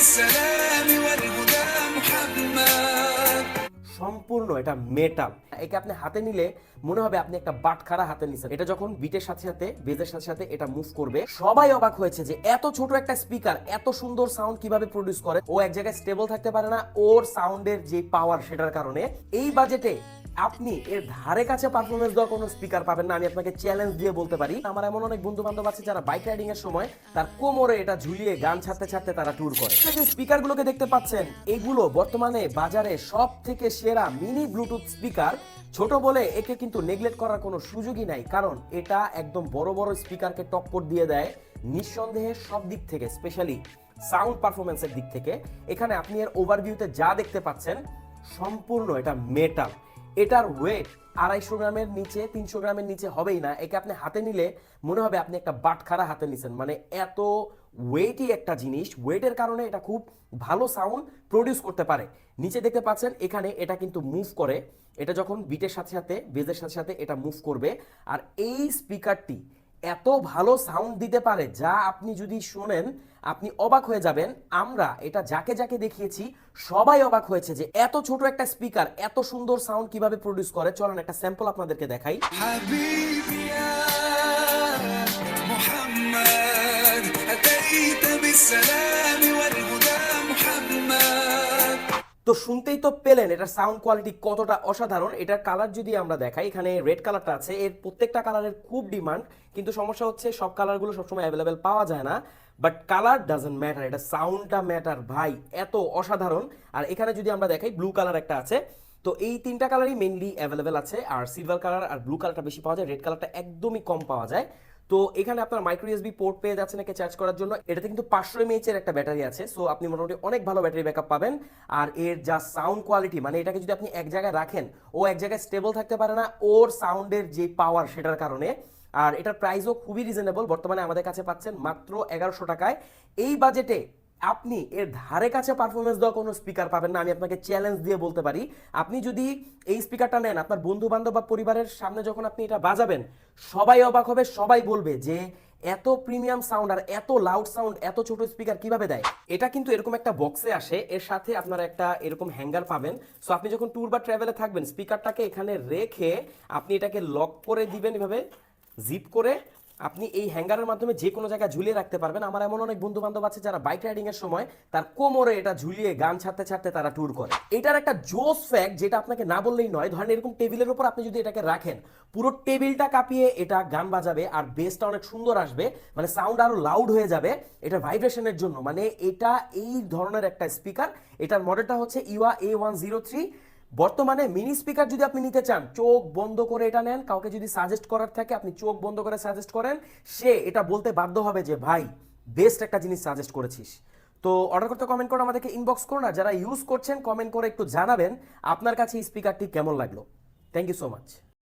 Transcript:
بالسلام والهدى محمد সম্পূর্ণ এটা মেটাল একে আপনি হাতে নিলে মনে হবে আপনি একটা বাটখারা হাতে নিছেন এটা যখন বিটের সাথে সাথে বেজের সাথে সাথে এটা মুভ করবে সবাই অবাক হয়েছে যে এত ছোট একটা স্পিকার এত সুন্দর সাউন্ড কিভাবে প্রডিউস করে ও এক জায়গায় স্টেবল থাকতে পারে না ওর সাউন্ডের যে পাওয়ার সেটার কারণে এই বাজেটে আপনি এর ধারে কাছে পারফরমেন্স দেওয়া কোনো স্পিকার পাবেন না, আমি আপনাকে চ্যালেঞ্জ দিয়ে বলতে পারি। আমার এমন অনেক বন্ধু বান্ধব আছে যারা বাইক রাইডিং এর সময় তার কোমরে এটা ঝুলিয়ে গান ছাড়তে ছাড়তে তারা ট্যুর করে। যে স্পিকার গুলোকে দেখতে পাচ্ছেন, এগুলো বর্তমানে বাজারে সব থেকে সেরা মিনি ব্লুটুথ স্পিকার ছোট বলে একে কিন্তু নেগলেক্ট করার কোনো সুযোগই নাই, কারণ এটা একদম বড় বড় স্পিকারকে টক্কর দিয়ে দেয়, নিঃসন্দেহে সব দিক থেকে স্পেশালি সাউন্ড পারফরমেন্সের দিক থেকে। এখানে আপনি এর ওভারভিউতে যা দেখতে পাচ্ছেন, সম্পূর্ণ এটা মেটাল এটার ওয়েট আড়াইশো গ্রামের নিচে, তিনশো গ্রামের নিচে হবেই না। একে আপনি হাতে নিলে মনে হবে আপনি একটা বাটখারা হাতে নিছেন। মানে এত ওয়েটই একটা জিনিস ওয়েটের কারণে এটা খুব ভালো সাউন্ড প্রডিউস করতে পারে। নিচে দেখতে পাচ্ছেন, এখানে এটা কিন্তু মুভ করে। এটা যখন বিটের সাথে সাথে বেজের সাথে সাথে এটা মুভ করবে। আর এই স্পিকারটি এত ভালো সাউন্ড দিতে পারে যা আপনি যদি শোনেন, আপনি অবাক হয়ে যাবেন। আমরা এটা যাকে যাকে দেখিয়েছি, সবাই অবাক হয়েছে যে এত ছোট একটা স্পিকার এত সুন্দর সাউন্ড কীভাবে প্রডিউস করে। চলেন একটা স্যাম্পল আপনাদেরকে দেখাই। মুহাম্মদ তো শুনতেই তো পেলেন এটার সাউন্ড কোয়ালিটি কতটা অসাধারণ। এটার কালার যদি আমরা দেখাই, এখানে রেড কালারটা আছে, এর প্রত্যেকটা কালারের খুব ডিমান্ড কিন্তু সমস্যা হচ্ছে, সব কালারগুলো সবসময় অ্যাভেলেবেল পাওয়া যায় না। বাট কালার ডাজেন্ট ম্যাটার এটা সাউন্ডটা ম্যাটার ভাই, এত অসাধারণ। আর এখানে যদি আমরা দেখাই ব্লু কালার একটা আছে। তো এই তিনটা কালারই মেইনলি অ্যাভেলেবেল আছে। আর সিলভার কালার আর ব্লু কালারটা বেশি পাওয়া যায় রেড কালারটা একদমই কম পাওয়া যায়। তো এখানে আপনার মাইক্রো ইউএসবি পোর্ট পেয়ে যাচ্ছেন একে চার্জ করার জন্য। এটাতে কিন্তু পাঁচশো এমএইচ এর একটা ব্যাটারি আছে। সো আপনি মোটামুটি অনেক ভালো ব্যাটারি ব্যাকআপ পাবেন। আর এর যা সাউন্ড কোয়ালিটি মানে এটাকে যদি আপনি এক জায়গায় রাখেন, ও এক জায়গায় স্টেবল থাকতে পারে না, ওর সাউন্ডের যে পাওয়ার সেটার কারণে। আর এটার প্রাইসও খুবই রিজনেবল বর্তমানে আমাদের কাছে পাচ্ছেন মাত্র এগারোশো টাকায়। এই বাজেটে আপনি এর ধারে কাছে পারফরমেন্স দেওয়া কোনো স্পিকার পাবেন না, আমি আপনাকে চ্যালেঞ্জ দিয়ে বলতে পারি। আপনি যদি এই স্পিকারটা নেন, আপনার বন্ধু বান্ধব বা পরিবারের সামনে যখন আপনি এটা বাজাবেন, সবাই অবাক হবে, সবাই বলবে যে এত প্রিমিয়াম সাউন্ড আর এত লাউড সাউন্ড এত ছোট স্পিকার কীভাবে দেয়? এটা কিন্তু এরকম একটা বক্সে আসে, এর সাথে আপনারা একটা এরকম হ্যাঙ্গার পাবেন। সো আপনি যখন ট্যুর বা ট্রাভেলে থাকবেন স্পিকারটাকে এখানে রেখে আপনি এটাকে লক করে দিবেন এভাবে জিপ করে আপনি এই হ্যাঙ্গারের মাধ্যমে যে কোনো জায়গায় ঝুলিয়ে রাখতে পারবেন। আমার এমন অনেক বন্ধু বান্ধব আছে যারা বাইক রাইডিং এর সময় তার কোমরে এটা ঝুলিয়ে গান ছাড়তে ছাড়তে তারা ট্যুর করে। এটার একটা জোস ফ্যাক্ট যেটা আপনাকে না বললেই নয়। ধরেন এরকম টেবিলের উপর আপনি যদি এটাকে রাখেন, পুরো টেবিলটা কাঁপিয়ে এটা গান বাজাবে আর বেসটা অনেক সুন্দর আসবে মানে সাউন্ড আরও লাউড হয়ে যাবে, এটা ভাইব্রেশনের জন্য। মানে এটা এই ধরনের একটা স্পিকার এটার মডেলটা হচ্ছে ইউয়া এ ওয়ান জিরো থ্রি বর্তমানে মিনি স্পিকার যদি আপনি নিতে চান, চোখ বন্ধ করে এটা নেন, কাউকে যদি সাজেস্ট করার থাকে, আপনি চোখ বন্ধ করে সাজেস্ট করেন, সে এটা বলতে বাধ্য হবে যে, ভাই বেস্ট একটা জিনিস সাজেস্ট করেছিস। তো অর্ডার করতে কমেন্ট করে আমাদেরকে ইনবক্স করুন আর যারা ইউজ করছেন কমেন্ট করে একটু জানাবেন আপনার কাছে এই স্পিকারটি কেমন লাগল। Thank you so much